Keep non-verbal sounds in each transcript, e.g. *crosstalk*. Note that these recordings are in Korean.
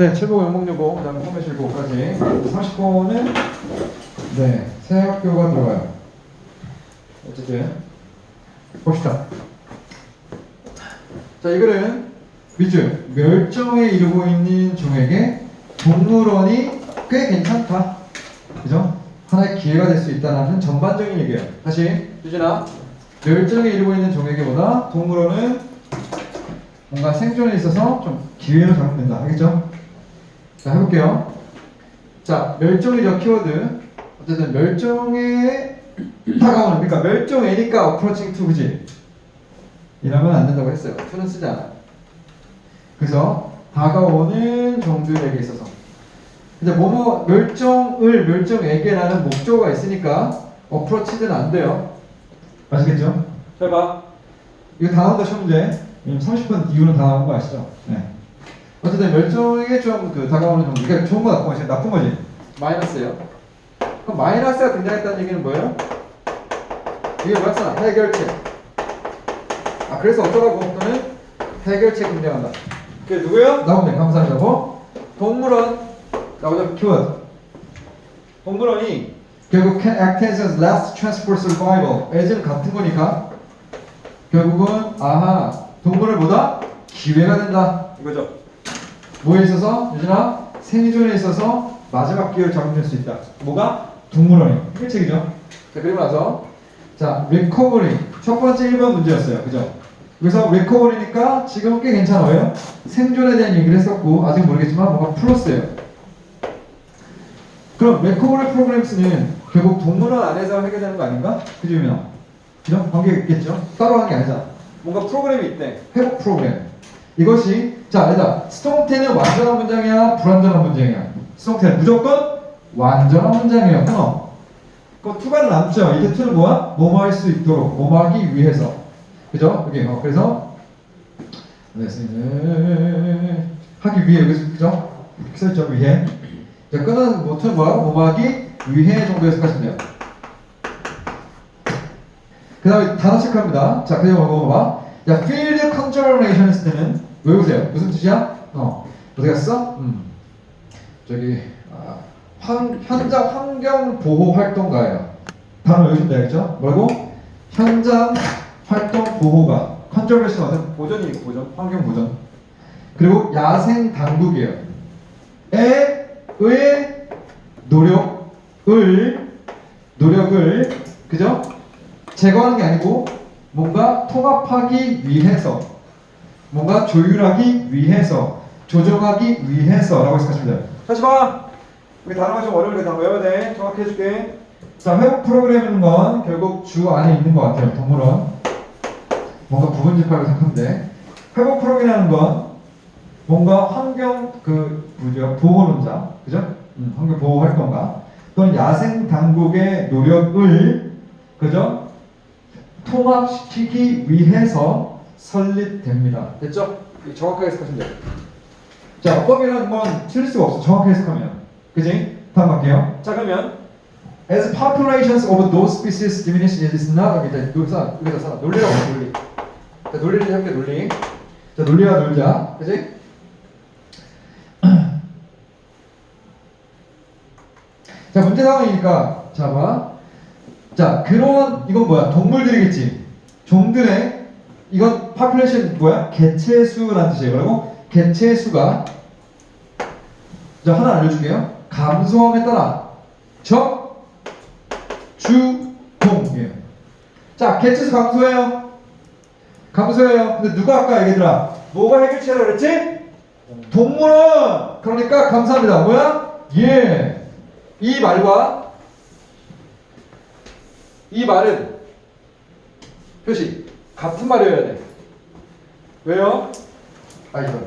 네, 7보 영목요고 그 다음에 포맷 7고까지 30호는 네, 새 학교가 들어가요. 어쨌든 봅시다. 자, 이거는 밑줄 멸종에 이르고 있는 종에게 동물원이 꽤 괜찮다. 그죠? 하나의 기회가 될 수 있다는 전반적인 얘기예요. 다시 유진아, 멸종에 이르고 있는 종에게보다 동물원은 뭔가 생존에 있어서 좀 기회로 작용된다. 알겠죠? 자, 해볼게요. 자, 멸종이죠, 키워드. 어쨌든 멸종에 다가오는, 그러니까 멸종애니까 어프로칭 투, 그지? 이러면 안 된다고 했어요. 투는 쓰지 않아. 그래서 다가오는 종들에게 있어서. 근데 뭐뭐 멸종을 멸종에게라는 목적어가 있으니까 어프로치는 안 돼요. 아시겠죠? 잘 봐. 이거 다 나온다 시험 문제. 왜냐면 30분 이후는 다 나온 거 아시죠? 네. 어쨌든 멸종에게 좀그 다가오는 정도. 그러니까 좋은 거 나쁜 거지. 나쁜 거지. 마이너스예요. 그럼 마이너스가 등장했다는 얘기는 뭐예요? 이게 뭐였잖아. 해결책. 아 그래서 어쩌라고 또는 해결책 등장한다. 그게 누구예요? 나오네. 감사합니다. 동물원 나오죠. 키워드. 동물원이 결국 can act as a last for survival. as는 같은 거니까 결국은 아하 동물을 보다 기회가 된다 이거죠. 뭐에 있어서 유진아 생존에 있어서 마지막 기회를 잡을 수 있다. 뭐가 동물원이 해결책이죠. 자 그리고 나서 자 recovery 첫 번째 1번 문제였어요. 그죠? 그래서 recovery니까 지금 꽤 괜찮아요. 생존에 대한 얘기를 했었고 아직 모르겠지만 뭔가 플러스예요. 그럼 recovery programs,는 결국 동물원 안에서 해결되는 거 아닌가? 그죠 유민아? 그죠? 관계 있겠죠? 따로 하는 게 아니잖아. 뭔가 프로그램이 있대. 회복 프로그램. 이것이 자, 얘들아. 스통태는 완전한 문장이야, 불완전한 문장이야. 스통태는 무조건 완전한 문장이에요. 끊어. 그 투가 남죠. 이게 투는 뭐야? 뭐뭐 할 수 있도록, 뭐뭐 하기 위해서. 그죠? 여기 어, 그래서 하기 위해 그래서 그죠? 이렇게 위해. 자, 끊은 뭐 투는 뭐야? 뭐뭐 하기 위해 정도 해석하시면 돼요. 그 다음에 단어 체크합니다. 자, 그냥 먹어봐. 야, field conservationist 는 외우세요. 무슨 뜻이야? 어, 어디 갔어? 음, 저기 아, 환, 현장 환경 보호 활동가예요. 단어 외우시면 되겠죠? 뭐라고? 현장 활동 보호가 conservation 어떤 보존이고 보존, 환경 보존. 그리고 야생 당국이에요. 에, 의 노력을 노력을 그죠? 제거하는 게 아니고 뭔가 통합하기 위해서 뭔가 조율하기 위해서 조정하기 위해서라고 해석하시면 돼요. 다시 봐. 여기 단어가 좀 어려우니까 다 외워야 돼. 정확히 해줄게. 자, 회복 프로그램이라는 건 결국 주 안에 있는 것 같아요. 동물원. 뭔가 부분 집합을 생각하면 돼. 회복 프로그램이라는 건 뭔가 환경 그 뭐죠 보호론자, 그죠? 음, 환경 보호 활동가 또는 야생 당국의 노력을 그죠? 통합시키기 위해서 설립됩니다. 됐죠? 정확하게 해석하시면 돼요. 자, 어법이라는 건 틀릴 수가 없어. 정확하게 해석하면. 그지? 다음 갈게요. 자, 그러면 As populations of those species diminish, it is not 여기다 여기서 여기다 사 논리라고 해, 논리. 자, 논리를 할게 논리. 자, 논리와 놀자. 그지? *clears throat* 자, 문제 상황이니까 자 봐. 자, 그런 이건 뭐야? 동물들이겠지. 종들의 이건 population 뭐야? 개체 수라는 뜻이에요. 뭐라고? 개체 수가 자, 하나 알려줄게요. 감소함에 따라 적, 주, 동이에요. 자, 개체수 감소해요. 감소해요. 근데 누가 아까 얘기했더라? 뭐가 해결책이라 그랬지? 동물원. 그러니까 감사합니다. 뭐야? 예. 이 말과 이 말은 표시 같은 말이어야 돼. 왜요? 아 이거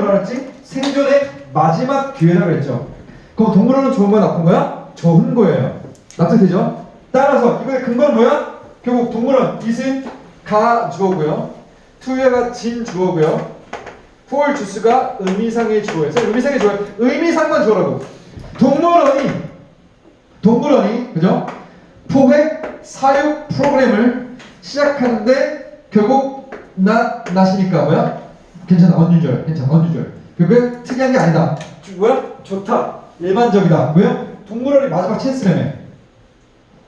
뭐라 그랬지? 생존의 마지막 기회라고 했죠. 그럼 동물원은 좋은 거야 나쁜 거야? 좋은 거예요. 납득되죠? 따라서 이거의 근거는 뭐야? 결국 동물원 이은 가 주어고요. 투여가 진 주어고요. for 주스가 의미상의. 선생님, 의미상의 주어 의미상만 주어라고. 동물원이 동물원이 그죠? 포획 사육 프로그램을 시작하는데 결국 나 나시니까 뭐야? 괜찮아 언유절 괜찮아 언유절 그게 특이한 게 아니다. 주- 뭐야? 좋다. 일반적이다. 왜요? 동물원이 마지막 찬스라며.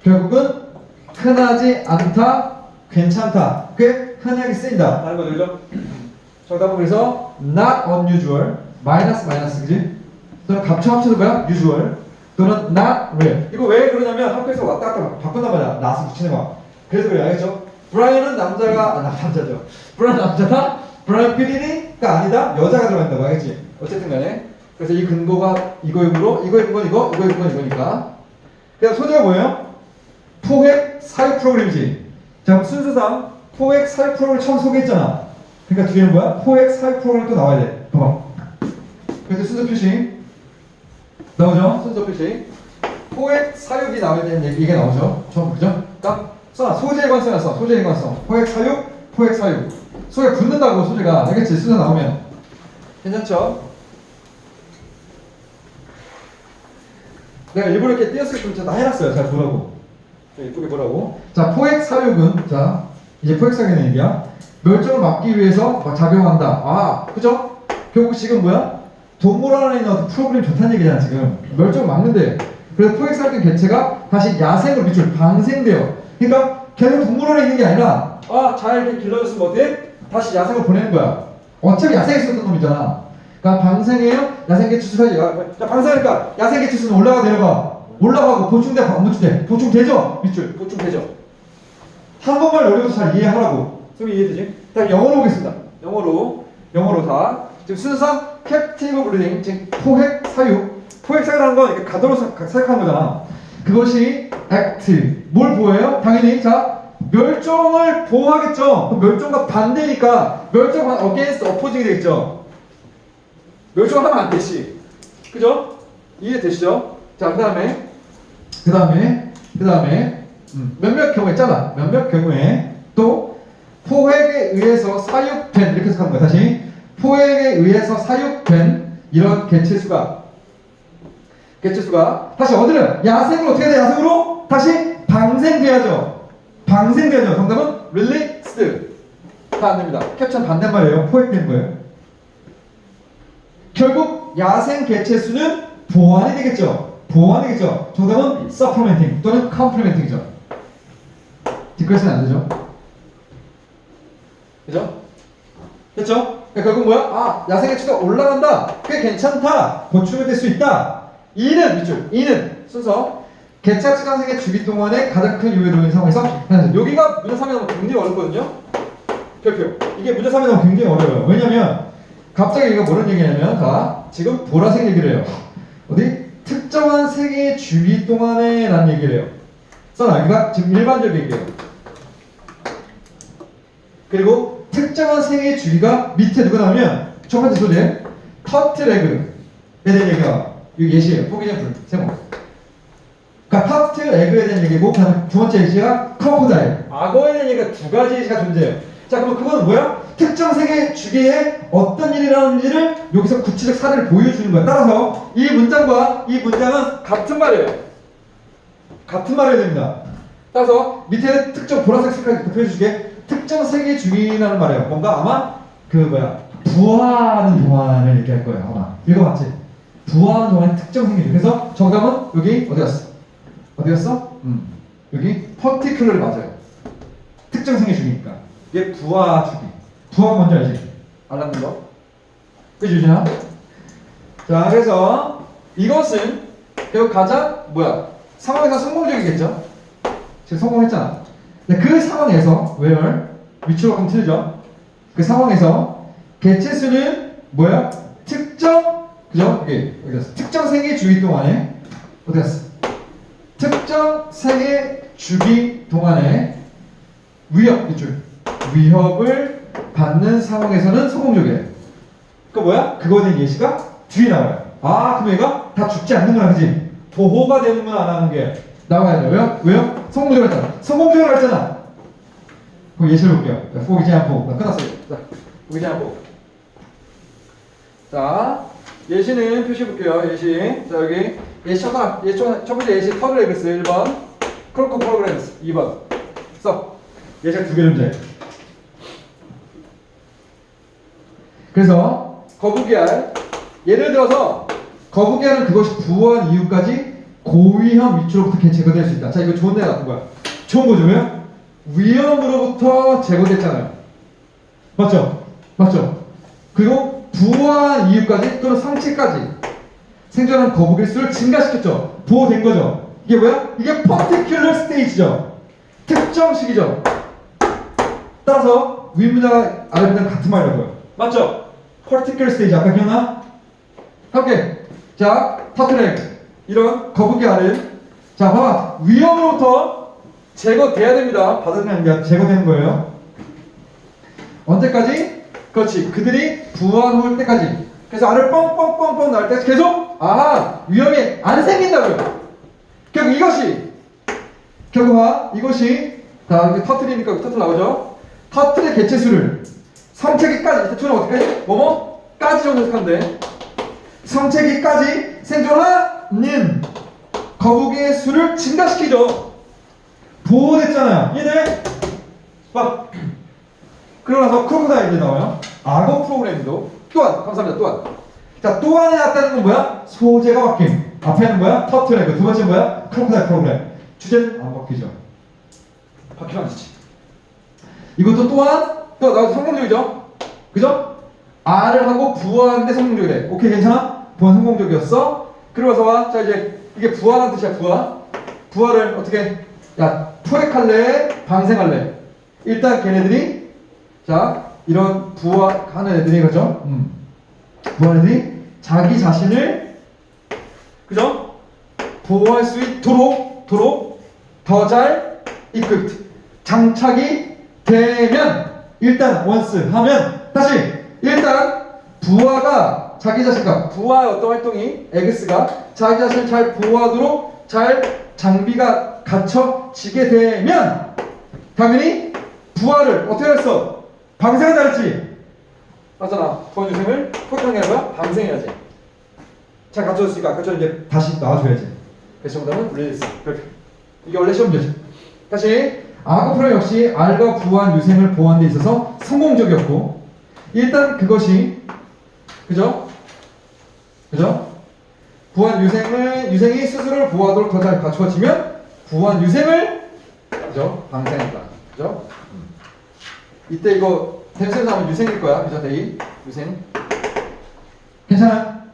결국은 흔하지 않다, 괜찮다. 꽤 흔하게 쓰인다. 라는 거죠, 그죠? 정답은 그래서 not unusual, 마이너스 마이너스, 그지? 또는 갑쳐 합쳐서 뭐야? usual. 또는 not rare. 이거 왜 그러냐면 학교에서 왔다 갔다 바꾼단 말이야. not을 붙이는 거. 그래서 그래, 알겠죠? 브라이언은 남자가, 아, 나 남자죠. 브라이언 남자다? 브라이언 피리니가 아니다? 여자가 들어간다고, 알겠지? 어쨌든 간에. 그래서 이 근거가 이거이므로, 이거의 근거는 이거, 이거의 근거는 이거니까. 그래서 소재가 뭐예요? 포획 사육 프로그램이지. 자, 그럼 순서상 포획 사육 프로그램을 처음 소개했잖아. 그러니까 뒤에는 뭐야? 포획 사육 프로그램이 또 나와야 돼. 봐봐. 그래서 순서 표시 나오죠? 순서 표시. 포획 사육이 나와야 되는 얘기, 이게 나오죠? 처음 그죠? 딱 써. 소재 관성이야 써. 소재 관성. 포획 사육, 포획 사육. 소에 붙는다고 소재가. 알겠지? 순서 나오면. 괜찮죠? 내가 일부러 이렇게 띄었을 뿐 다 해놨어요. 잘 보라고. 자, 이쁘게 보라고. 자, 포획 사육은 자 이제 포획 사육의 얘기야. 멸종을 막기 위해서 막 작용한다. 아, 그죠? 결국 지금 뭐야? 동물원에 있는 어떤 프로그램 좋다는 얘기잖아 지금. 멸종을 막는데. 그래서 포획 사육된 개체가 다시 야생으로 미출 방생돼요. 그러니까 걔는 동물원에 있는 게 아니라 아잘 이렇게 길러줬으면 어때? 다시 야생으로 보내는 거야. 어차피 야생에 있었던 놈이잖아. 그러니까 방생해요. 야생 개체수가 야, 자 방생하니까 야생 개체수는 올라가 내려가. 올라가고 보충돼 안 보충돼 보충되죠 밑줄 보충되죠 한국말 어려워서 잘 이해하라고 좀 이해되지? 자 영어로 보겠습니다 영어로 영어로 다 지금 순서상 캡티브 브리딩 즉 포획 사육 포획 사육이라는 건 이렇게 가도로 사- 사육하는 거잖아 그것이 액트 뭘 보호해요? 당연히 자 멸종을 보호하겠죠 멸종과 반대니까 멸종 반 against opposing이 되겠죠 멸종하면 안 되지 그죠? 이해되시죠? 자, 그 다음에, 그 다음에, 그 다음에, 음, 몇몇 경우에 있잖아. 몇몇 경우에 또 포획에 의해서 사육된, 이렇게 해석하는 거야. 다시. 포획에 의해서 사육된 이런 개체수가, 개체수가, 다시 어디를? 야생으로 어떻게 돼? 야생으로? 다시 방생돼야죠. 방생돼야죠. 정답은 released. 다안 됩니다. 캡처는 반대말이에요. 포획된 거예요. 결국 야생 개체수는 보완이 되겠죠. 보완이 되겠죠. 정답은 supplementing 또는 complementing이죠. 뒷글씨는 안 되죠. 그죠? 됐죠? 그러니까 결국 뭐야? 아, 야생 개체수가 올라간다. 꽤 괜찮다. 보충이 될 수 있다. 이는 밑줄. 이는 순서. 개체 측간생의 주기 동안에 가장 큰 요인으로 상황에서 여기가 문제 3에 나오면 굉장히 어렵거든요. 별표. 이게 문제 3에 나오면 굉장히 어려워요. 왜냐면 갑자기 이거 뭐는 얘기냐면 자 지금 보라색 얘기를 해요. 어디 특정한 세계의 주기 동안에 라는 얘기를 해요. 써놔 여기가 지금 일반적 얘기예요. 그리고 특정한 세계의 주기가 밑에 누가 나오면 첫 번째 소재 터틀에그에 대한 얘기가 이 예시예요. 포기점풀 세모. 그러니까 터틀 에그에 대한 얘기고 그다음에 두 번째 예시가 크로코다일 악어에 대한 얘기가 두 가지 예시가 존재해요. 자 그럼 그거는 뭐야? 특정 세계 주기에 어떤 일이 일어나는지를 여기서 구체적 사례를 보여주는 거야. 따라서 이 문장과 이 문장은 같은 말이에요. 같은 말을 해야 됩니다. 따라서 밑에 특정 보라색 색깔 표해주게 특정 세계 주기라는 말이에요. 뭔가 아마 그 뭐야 부화하는 동안을 얘기할 거예요. 아마 읽어봤지? 부화하는 동안의 특정 주기. 그래서 정답은 여기 어디 갔어? 어디 갔어? 음 여기 particular 맞아요. 특정 생애 주기니까 이게 부하 주기 부하 뭔지 알지? 알았는 거? 그지 유진아? 자 그래서 이것은 결국 가장 뭐야 상황에서 성공적이겠죠? 지금 성공했잖아 그 상황에서 where 위치로 가면 틀리죠? 그 상황에서 개체수는 뭐야? 특정 그죠? 여기 어디 갔어? 특정 생애 주기 동안에 어디 갔어? 특정 생애 주기 동안에 위협 이줄 위협을 받는 상황에서는 성공적이에요. 그 뭐야? 대한 예시가 뒤에 나와요. 아 그럼 얘가 다 죽지 않는구나 그지? 보호가 되는구나 안 하는 게 나와야 돼요. 왜요? 왜요? 성공적으로 했잖아. 성공적으로 했잖아. 그럼 예시를 볼게요. 자, 포기지 않고 나 끝났어요. 자, 포기지 않고. 자, 예시는 표시해 볼게요. 예시. 자, 여기 예시 첫 하나. 예시 첫, 첫 번째 예시 터블 에그스 1번. 크로코 프로그램스 2번. 써. 예시가 두 개 존재. 그래서 거북이알. 예를 들어서 거북이알은 그것이 부호한 이유까지 고위험 위치로부터 개- 제거될 수 있다. 자, 이거 좋은 데 나쁜 거야. 좋은 거죠, 왜요? 위험으로부터 제거됐잖아요. 맞죠? 맞죠? 그리고 부호한 이유까지 또는 상체까지 생존한 거북이의 수를 증가시켰죠. 보호된 거죠. 이게 뭐야? 이게 particular stage죠. 특정 시기죠. 따라서 윗문자가 아랫문자가 같은 말이라고요. 맞죠? particular stage 아까 기억나? 함께 자 타트랙 이런 거북이 알을 자 봐봐 위험으로부터 제거돼야 됩니다. 받아들이는 게 제거되는 거예요. 언제까지? 그렇지 그들이 부화할 때까지 그래서 알을 뻥뻥뻥뻥 나올 때 계속 아 위험이 안 생긴다고요. 결국 이것이 결국 봐 이것이 자 이렇게 터트리니까 터트 나오죠. 터트의 개체수를 성체기까지 투는 어떻게 해? 뭐뭐? 까지 정도 해석한대. 성체기까지 생존하 는 거북이의 수를 증가시키죠. 보호됐잖아요. 얘네 막 그러고 나서 크로코다일이 나와요. 악어 프로그램도 또한 감사합니다. 또한 자 또한에 나타나는 건 뭐야? 소재가 바뀜. 앞에는 뭐야? 터틀레그 두 번째 는 뭐야? 크로코다일 프로그램. 주제는 안 바뀌죠. 바뀌면 안 되지. 이것도 또한 또 나도 성공적이죠. 그죠? R을 하고 부화하는데 성공적이래. 오케이 괜찮아? 부화 성공적이었어. 그러고서 와. 자 이제 이게 부화라는 뜻이야 부화. 부화를 어떻게? 야 토익할래? 방생할래? 일단 걔네들이 자 이런 부화하는 애들이 그죠? 음. 애들이 자기 자신을 그죠? 보호할 수 있도록 도록 더 잘 equipped 장착이 되면 일단 once 하면 다시 일단 부하가 자기 자신과 부하의 어떤 활동이 엑스가 자기 자신을 잘 보호하도록 잘 장비가 갖춰지게 되면 당연히 부하를 어떻게 했어? 방생한다 그랬지? 맞잖아 부하 유생을 포획하는 게 아니라 방생해야지 잘 갖춰졌으니까 갖춰 이제 다시 나와줘야지 그래서 정답은 릴리스 그렇게 이게 원래 시험 문제지 다시 프로 역시 알과 부한 유생을 보호하는 데 있어서 성공적이었고 일단 그것이 그죠? 그죠? 부한 유생을 유생이 스스로를 보호하도록 더 잘 갖추어지면 부한 유생을 그죠? 방생했다 그죠? 음. 이때 이거 댐스에서 하면 유생일 거야 그죠? 데이 유생 괜찮아?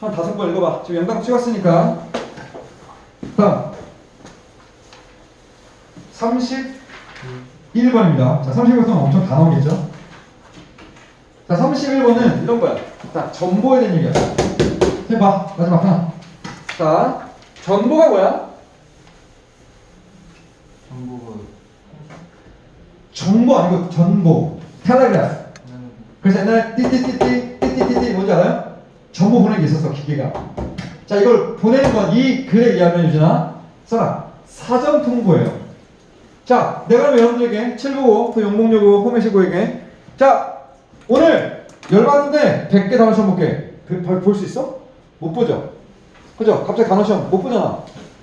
한 다섯 번 읽어봐 지금 영상 찍었으니까 다음 31번입니다. 자, 31번은 엄청 다 나오겠죠? 자, 31번은 이런 거야. 자, 전보에 대한 얘기야. 해봐. 마지막 하나. 자, 전보가 뭐야? 정보가 정보 아니고 전보. 텔레그래프. 그래서 옛날에 띠띠띠띠 띠띠띠띠 뭔지 알아요? 정보 보내는 게 있었어 기계가 자 이걸 보내는 건 이 글에 의하면 유진아 써라 사전 통보예요 자 내가 그럼 여러분들에게 795 또 용봉여고 호메시고에게 자 오늘 열받는데 100개 단어 시험 볼게 볼 수 있어? 못 보죠 그죠? 갑자기 단어 시험 못 보잖아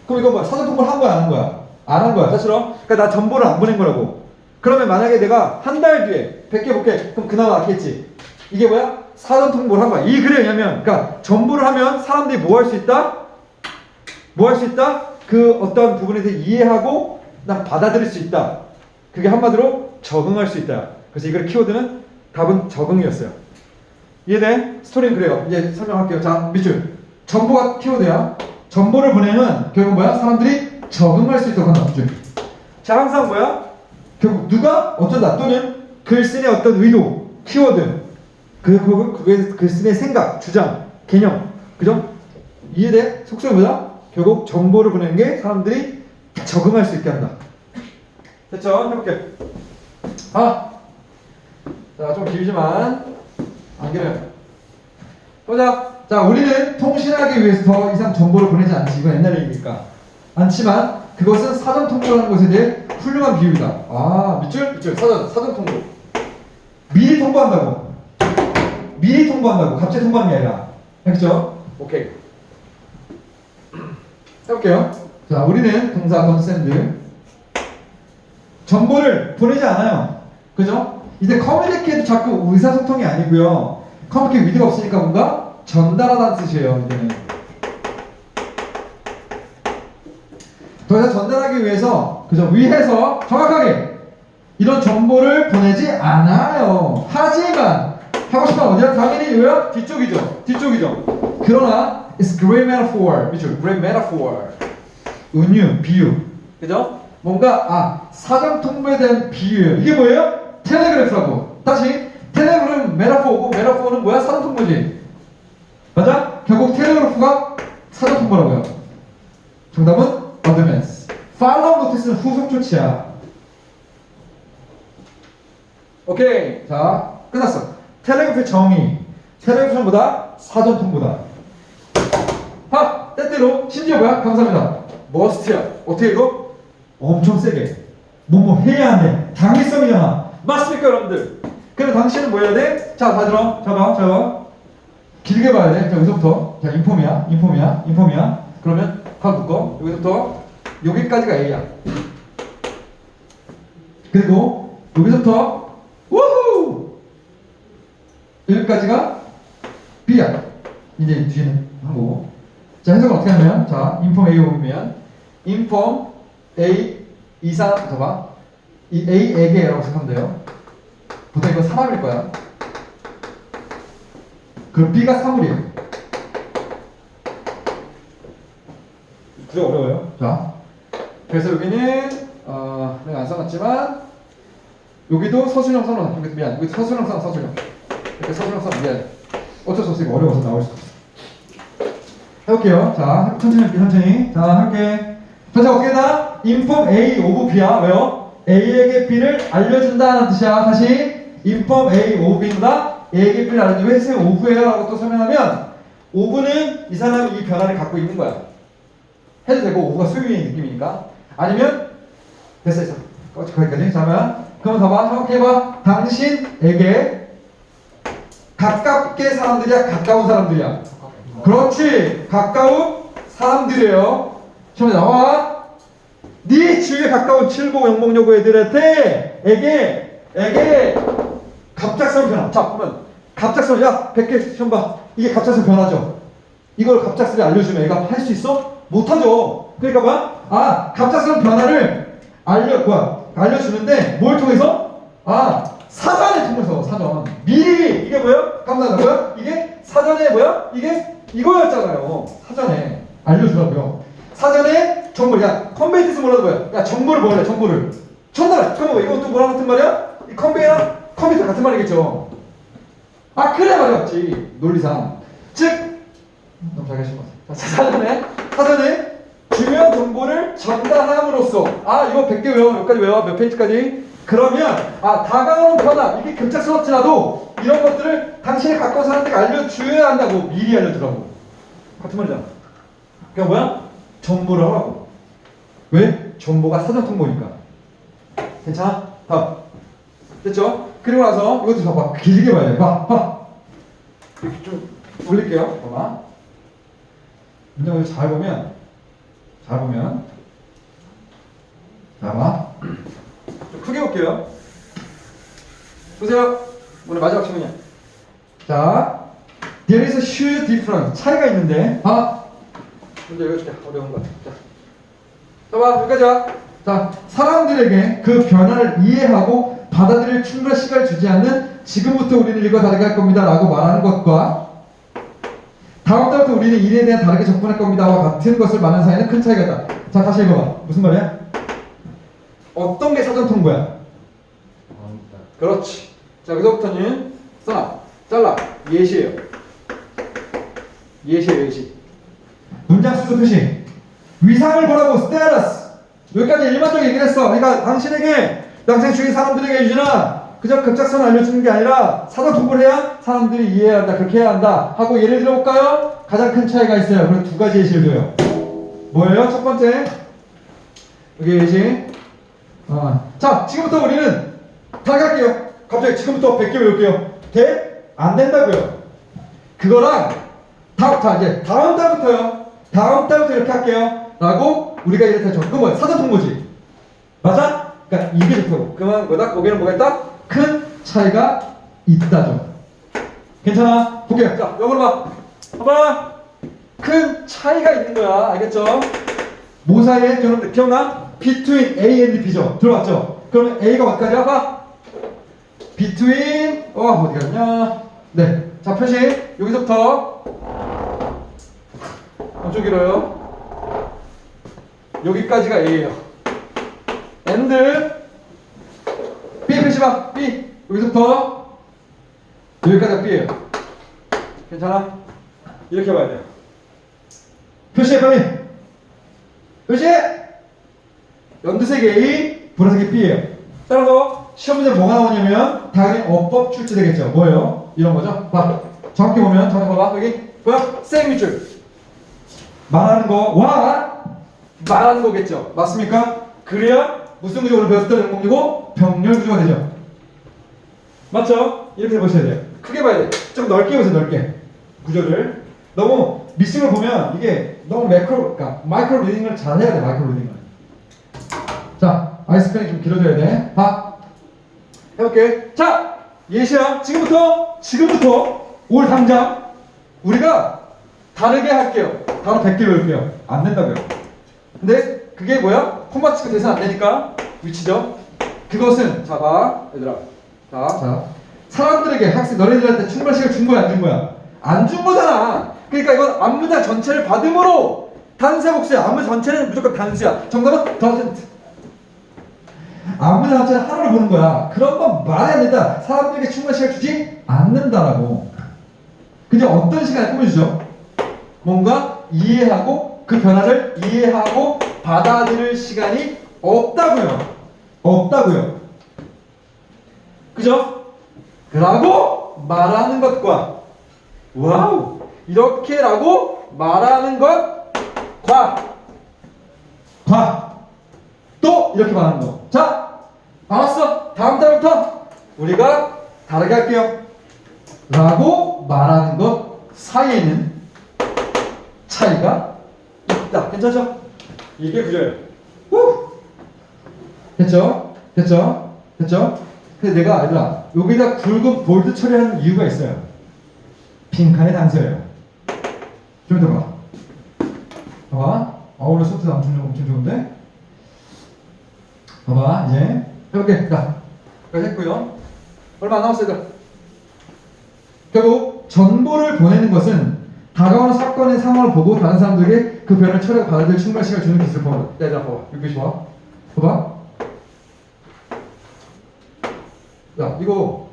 그럼 이거 뭐야 사전 통보를 한 거야 안 한 거야? 안 한 거야 사실은 그러니까 나 정보를 안 보낸 거라고 그러면 만약에 내가 한 달 뒤에 100개 볼게 그럼 그나마 낫겠지 이게 뭐야? 사전 통보를 한 거야 이 글에 의하면 그러니까 정보를 하면 사람들이 뭐 할 수 있다? 뭐 할 수 있다? 그 어떤 부분에 대해 이해하고 난 받아들일 수 있다 그게 한마디로 적응할 수 있다 그래서 이걸 키워드는 답은 적응이었어요 이해돼? 스토리는 그래요 이제 설명할게요 자 밑줄 정보가 키워드야 정보를 보내면 결국 뭐야? 사람들이 적응할 수 있도록 한다 밑줄 자 항상 뭐야? 결국 누가 어쩐다 또는 글쓴이의 어떤 의도 키워드 그, 그, 그 글쓴이의 생각 주장 개념 그죠? 이해돼? 속성이 뭐야? 결국 정보를 보내는 게 사람들이 적응할 수 있게 한다 됐죠? 해볼게 아, 자, 좀 길지만 안 길어요. 보자. 자, 우리는 통신하기 위해서 더 이상 정보를 보내지 않지. 이건 옛날 얘기니까. 않지만 그것은 사전 통보라는 것에 대해 훌륭한 비유이다. 아, 밑줄? 밑줄. 사전, 사전 통보. 미리 통보한다고. 미리 통보한다고. 갑자기 통보하는 게 아니라. 알겠죠? 오케이. 해볼게요. 자, 우리는 동사 컨센드. 정보를 보내지 않아요. 그죠? 이제 커뮤니케이트 자꾸 의사소통이 아니고요. 커뮤니케이션 위드가 없으니까 뭔가 전달하다는 뜻이에요. 이제는. 더 이상 전달하기 위해서 그죠 위해서 정확하게 이런 정보를 보내지 않아요. 하지만 하고 싶은 건 어디야? 당연히 이거야 뒤쪽이죠. 뒤쪽이죠. 그러나 it's great metaphor, 그죠? great metaphor. 은유, 비유, 그죠? 뭔가 아 사전 통보에 대한 비유예요. 이게 뭐예요? 텔레그래프라고. 다시 텔레그램 메타포고 메타포는 뭐야? 사전 통보지. 맞아? 결국 텔레그래프가 사전 통보라고요. 정답은 어드밴스. 팔로우 노티스는 후속 조치야. 오케이. 자, 끝났어. 텔레그래프의 정의. 텔레그래프는 뭐다? 사전 통보다. 하! 때때로 심지어 뭐야? 감사합니다. 머스트야. 어떻게 읽어? 엄청 세게. 뭐뭐 해야 돼. 당위성이잖아. 맞습니까, 여러분들? 그럼 당신은 뭐 해야 돼? 자, 다 들어. 잡아, 잡아. 길게 봐야 돼. 자, 여기서부터. 자, 인폼이야. 인폼이야. 인폼이야. 그러면 다 묶어. 여기서부터 여기까지가 A야. 그리고 여기서부터 우후! 여기까지가 B야. 이제 뒤에는 하고. 자, 해석을 어떻게 하냐면, 자, 인폼 A 오면, 인폼 A 이상, 봐봐. 이 A에게라고 생각하면 돼요. 보통 이건 사람일 거야. 그럼 B가 사물이에요. 그게 어려워요. 자, 그래서 여기는 어, 내가 안 써놨지만 여기도 서술형 써놓아. 여기도 미안. 여기도 서술형 써, 서술형. 이렇게 서술형 써, 미안. 어쩔 수 없어. 이거 어려워서 나올 수 없어. 해볼게요. 자, 천천히 할게, 천천히. 자, 할게. 자, 자, 어떻게 다 인폼 A 오브 B야. 왜요? A에게 B를 알려준다는 뜻이야. 다시. 인폼 A 오브 B보다 A에게 B를 왜쌤 오브예요? 라고 또 설명하면 오브는 이 사람이 이 변화를 갖고 있는 거야. 해도 되고 오브가 소유의 느낌이니까. 아니면 됐어, 됐어. 어, 거기까지. 잠깐만. 그럼 봐봐. 생각해봐. 당신에게 가깝게 사람들이야? 가까운 사람들이야? 그렇지. 가까운 사람들이에요. 시험에 나와. 네 주위에 가까운 칠복, 영목, 여고 애들한테 에게 에게 갑작스러운 변화. 자, 보면 갑작스러운 야, 100개 시험 봐. 이게 갑작스러운 변화죠. 이걸 갑작스레 알려주면 애가 할 수 있어? 못하죠. 그러니까 봐. 아, 갑작스러운 변화를 알려, 뭐야, 알려주는데 뭘 통해서? 아, 사전을 통해서, 사전. 미리, 이게 뭐야? 뭐야? 이게 사전에 뭐야? 이게 이거였잖아요. 사전에. 알려주라고요. 사전에 정보, 야, 컨베이트스 몰라도 뭐야? 야, 정보를 뭐래, 정보를. 전달해. 잠깐만, 이것도 뭐랑 같은 말이야? 이 컨베이랑 컴퓨터 같은 말이겠죠. 아, 그래 말이었지. 논리상. 즉, 너무 잘 계신 것 같아요. 자, 사전에, 사전에 중요한 정보를 전달함으로써, 아, 이거 100개 외워, 여기까지 외워, 몇 페이지까지. 그러면, 아, 다가오는 변화, 이게 급작스럽지라도, 이런 것들을 당신이 가까운 사람들에게 알려줘야 한다고, 미리 알려주라고. 같은 말이잖아. 그게 뭐야? 정보를 하라고. 왜? 정보가 사전 통보니까. 괜찮아? 다음. 됐죠? 그리고 나서, 이것도 봐봐. 길게 봐야 돼. 봐, 봐. 이렇게 좀 올릴게요. 봐봐. 문장을 잘 보면, 잘 보면, 자, 봐. 좀 크게 볼게요. 보세요. 오늘 마지막 질문이야. 자, there is a huge difference. 차이가 있는데, 아, 먼저 읽어줄게. 어려운 거. 자, 봐봐. 여기까지 와. 자, 사람들에게 그 변화를 이해하고 받아들일 충분한 시간을 주지 않는 지금부터 우리는 일과 다르게 할 겁니다. 라고 말하는 것과 다음 달부터 우리는 일에 대한 다르게 접근할 겁니다와 같은 것을 말하는 사이에는 큰 차이가 있다. 자, 다시 읽어봐. 무슨 말이야? 어떤 게 사전 통보야? 그렇지. 자, 여기서부터는 써놔. 잘라. 예시예요. 예시예요, 예시. 문장 수수 표시. 위상을 보라고 스테러스. 여기까지 일반적인 얘기를 했어. 그러니까 당신에게 당신 주위 사람들에게 유진아 그저 급작스런 알려주는 게 아니라 사전 통보를 해야 사람들이 이해해야 한다. 그렇게 해야 한다. 하고 예를 들어볼까요? 가장 큰 차이가 있어요. 그래서 두 가지 예시를 줘요. 뭐예요? 첫 번째. 여기 예시. 어. 자, 지금부터 우리는 다 갈게요. 갑자기 지금부터 100개 외울게요. 돼? 안 된다고요. 그거랑 다음, 자, 이제 다음 달부터요. 다음 달부터 이렇게 할게요. 라고 우리가 이렇게 하죠. 그건 뭐야? 사전 통보지. 맞아? 그러니까 이게 좋다고. 그러면 뭐다? 거기는 뭐가 있다? 큰 차이가 있다죠. 괜찮아? 볼게요. 자, 요거로 봐. 봐봐. 큰 차이가 있는 거야. 알겠죠? 뭐 사이에? 여러분들 기억나? between A and B죠. 들어봤죠? 그러면 A가 어디까지야? 봐. between, 어, 어디 갔냐? 네. 자, 표시. 여기서부터. 엄청 길어요. 여기까지가 A예요. and B 표시 봐. B. 여기서부터 여기까지가 B예요. 괜찮아? 이렇게 봐야 돼요. 표시해 빨리. 표시해. 연두색 A, 보라색이 B예요. 따라서 시험 문제 뭐가 나오냐면 당연히 어법 출제 되겠죠. 뭐예요? 이런 거죠. 봐. 정확히 보면 정확히 봐봐. 여기 뭐야? 생 밑줄. 말하는 거 와 말하는 거겠죠. 맞습니까? 그래야 무슨 구조를 배웠을 때 공이고 병렬 구조가 되죠. 맞죠? 이렇게 보셔야 돼요. 크게 봐야 돼. 좀 넓게 보세요, 넓게. 구조를. 너무 미싱을 보면 이게 너무 매크로, 그러니까 마이크로 리딩을 잘 해야 돼, 마이크로 리딩을. 자, 아이스크림 좀 길어져야 돼. 봐. 해볼게. 자, 예시야. 지금부터, 지금부터 올 당장 우리가 다르게 할게요. 단어 100개 외울게요. 안 된다고요. 근데 그게 뭐야? 콤마치가 돼서 안 되니까 위치죠. 그것은 자 봐, 얘들아. 자, 자. 사람들에게 학생 너네들한테 충분한 시간을 준 거야, 안 준 거야? 안 준 거잖아. 그러니까 이건 안무자 전체를 받음으로 단수 복수야. 안무 전체는 무조건 단수야. 정답은 doesn't. 안무자 전체는 하루를 보는 거야. 그런 건 말해야 된다. 사람들에게 충분한 시간을 주지 않는다라고. 그냥 어떤 시간을 꾸며주죠? 뭔가 이해하고 그 변화를 이해하고 받아들일 시간이 없다고요. 없다고요. 그죠? 라고 말하는 것과 와우 이렇게라고 말하는 것과 과 또 이렇게 말하는 거. 자, 알았어. 다음 달부터 우리가 다르게 할게요. 라고 말하는 것 사이에는 차이가 있다. 괜찮죠? 이게 구조예요. 후! 됐죠? 됐죠? 됐죠? 근데 내가 얘들아 여기다 굵은 볼드 처리하는 이유가 있어요. 빈칸의 단서예요. 좀 이따 봐. 봐봐. 아 오늘 소프트 엄청, 엄청 좋은데? 봐봐 이제 해볼게. 자, 여기 했고요. 얼마 안 남았어요. 얘들아. 결국 정보를 보내는 것은 다가오는 사건의 상황을 보고 다른 사람들에게 그 변을 처리하고 받아들일 충분한 시간을 주는 기술을 보는 야, 얘들아 봐봐. 여기 봐. 봐봐. 야, 이거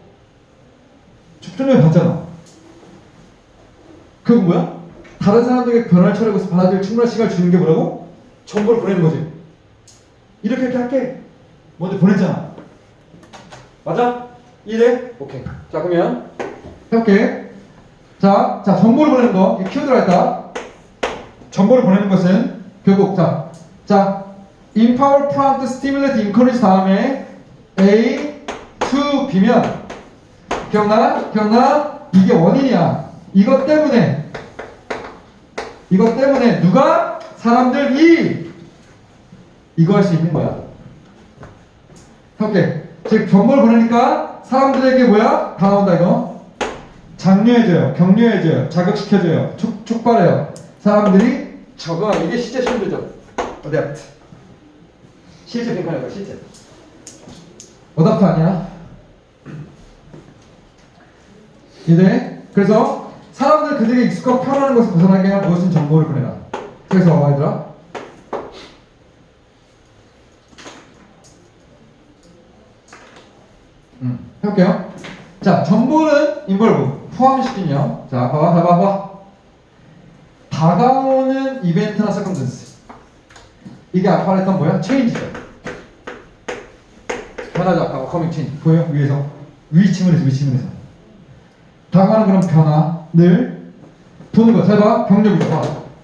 좀 전에 봤잖아. 그건 뭐야? 다른 사람들에게 변화를 처리하고 받아들일 충분한 시간을 주는 게 뭐라고? 정보를 보내는 거지. 이렇게 이렇게 할게. 먼저 보냈잖아. 맞아? 이해? 오케이. 자, 그러면 해볼게. 자, 자, 정보를 보내는 거. 이 키워드가 있다. 정보를 보내는 것은 결국 자, 자, empower, prompt, stimulate, encourage 다음에 A to B면 기억나? 기억나? 이게 원인이야. 이것 때문에 이것 때문에 누가 사람들이 이거 할 수 있는 거야. 오케이. 즉 정보를 보내니까 사람들에게 뭐야? 다 나온다 이거. 장려해줘요, 격려해줘요, 자극시켜줘요, 촉, 촉발해요. 사람들이 저거 이게 실제 시험들죠. 어댑트. 실제 빈칸인 거야, 실제. 어답트 아니야? 이제 그래서 사람들 그들에게 익숙하고 편안한 것을 벗어나게 할 무엇인 정보를 보내라. 그래서 얘들아 음, 해볼게요. 자, 정보는 인벌브 포함시키며 자, 봐봐, 봐봐. 다가오는 이벤트나 서컴전스 이게 아까 말했던 뭐야? 체인지죠. 변하자, 아까 커밍 체인지 보여? 위에서 위치문에서 위치문에서 다가오는 그런 변화를 보는 것, 잘 봐, 병력이죠. 봐.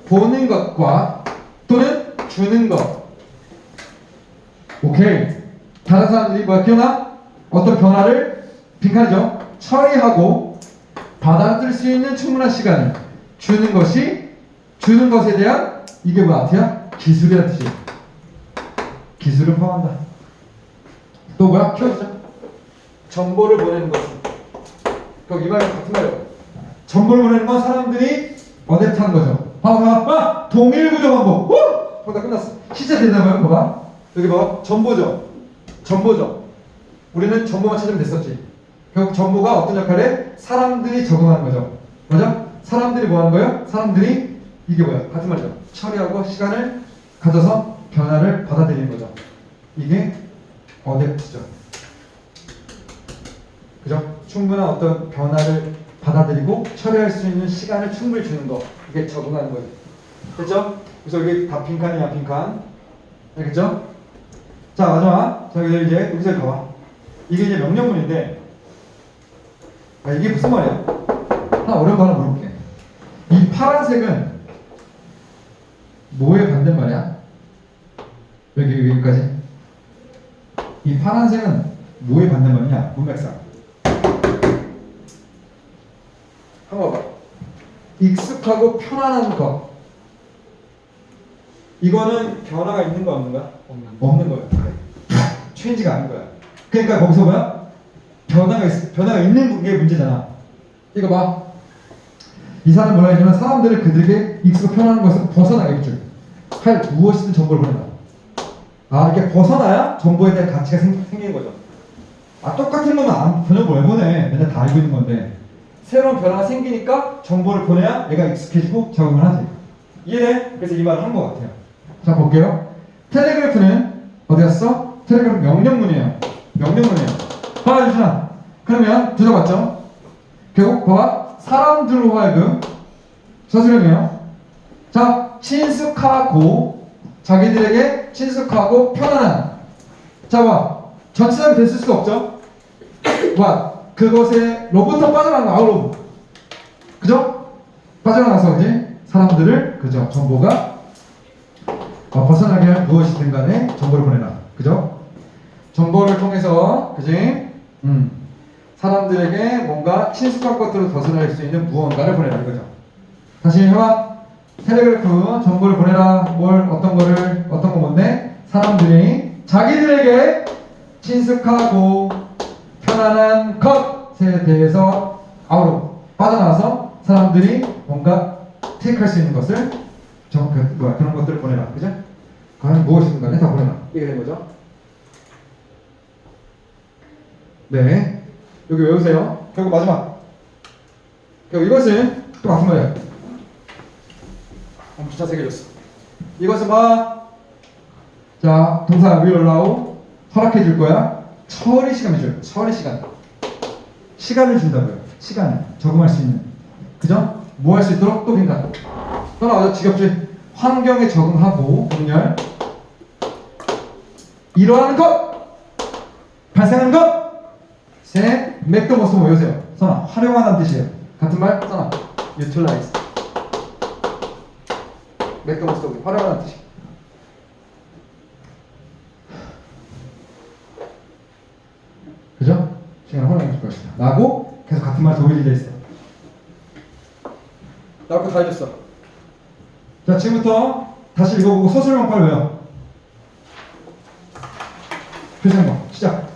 보는 것과 또는 주는 것. 오케이. 다른 사람들이 뭐야 기억나? 어떤 변화를 빈칸이죠. 처리하고 받아들일 수 있는 충분한 시간을 주는 것이 주는 것에 대한 이게 뭐야? 아트야? 기술이라는 뜻이야. 기술을 포함한다. 또 뭐야? 키워드죠. 정보를 보내는 것은. 그럼 이 말은 같은 말이에요. 정보를 보내는 건 사람들이 어댑트한 거죠. 봐봐, 봐 봐, 봐. 동일 구조 반복. 후! 보다 끝났어. 시제 되나봐요, 봐봐. 여기 봐봐. 정보죠. 정보죠. 우리는 정보만 찾으면 됐었지. 결국 정보가 어떤 역할에 사람들이 적응하는 거죠. 맞아? 사람들이 뭐 하는 거예요? 사람들이 이게 뭐야? 같은 말이죠. 처리하고 시간을 가져서 변화를 받아들이는 거죠. 이게 어댑트죠. 그죠? 충분한 어떤 변화를 받아들이고 처리할 수 있는 시간을 충분히 주는 거. 이게 적응하는 거죠. 됐죠? 그래서 이게 다 빈칸이야, 빈칸. 알겠죠? 자, 마지막. 자, 이제 여기서 봐봐. 이게 이제 명령문인데, 아, 이게 무슨 말이야? 하나 어려운 거 하나 물어볼게. 이 파란색은 뭐의 반대말이야? 여기 여기까지. 이 파란색은 뭐의 반대말이냐? 문맥상. 한번 봐봐. 익숙하고 편안한 것. 이거는 변화가 있는 거 없는 거야? 없는 거야. 체인지가 아닌 거야. 그러니까 거기서 뭐야? 변화가 있, 변화가 있는 게 문제잖아. 이거 봐. 이 사람 뭐라 했냐면 사람들을 그들에게 익숙하고 편안한 것을 벗어나겠죠. 할 무엇이든 정보를 보낸다. 아 이렇게 벗어나야 정보에 대한 가치가 생, 생기는 거죠. 아 똑같은 안, 번역을 왜 보내? 맨날 다 알고 있는 건데 새로운 변화가 생기니까 정보를 보내야 얘가 익숙해지고 적응을 하지. 이해돼? 그래서 이 말을 한 것 같아요. 자 볼게요. 텔레그래프는 어디 갔어? 텔레그래프 명령문이에요. 명령문이에요. 봐 유준아. 그러면 들어봤죠? 결국 봐봐 사람들로 하여금 서술형이에요. 자 친숙하고 자기들에게 친숙하고 편안한. 자 봐. 전치사가 됐을 수가 없죠. 와 그것에 로부터 빠져나간 거 아우로. 그죠? 빠져나가서 그지 사람들을 그죠 정보가 어, 벗어나게 할 무엇이든 간에 정보를 보내라. 그죠? 정보를 통해서 그지? 음. 사람들에게 뭔가 친숙한 것들을 벗어날 수 있는 무언가를 보내라 이거죠. 다시 해봐. 텔레그래프 정보를 보내라. 뭘 어떤 거를 어떤 거 뭔데? 사람들이 자기들에게 친숙하고 편안한 것에 대해서 아우로 빠져나와서 사람들이 뭔가 테이크할 수 있는 것을 정, 그, 뭐야, 그런 것들을 보내라. 그죠? 과연 무엇이든 간에 다 보내라. 이게 된 거죠. 네. 여기 외우세요. 결국 마지막. 결국 이것은 또 같은 말이야. 엄청 해줬어. 이것은 봐. 자, 동사 will allow 허락해 줄 거야. 처리 시간을 줘요. 처리 시간. 시간을 준다고요. 시간을 적응할 수 있는. 그죠? 뭐 할 수 있도록 또 빈다. 또 나와서 지겹지. 환경에 적응하고 분열. 일어나는 것. 발생하는 것. 세. 맥도 모습 외우세요. 선아. 활용하다는 뜻이에요. 같은 말? 선아. utilize. 맥도 모습 활용하다는 뜻이. 그죠? 시간을 활용해 줄 것이다. 라고 계속 같은 말 도일이 있어. 나고 다 해줬어. 자, 지금부터 다시 읽어보고 서술형팔 외워. 표정거 시작.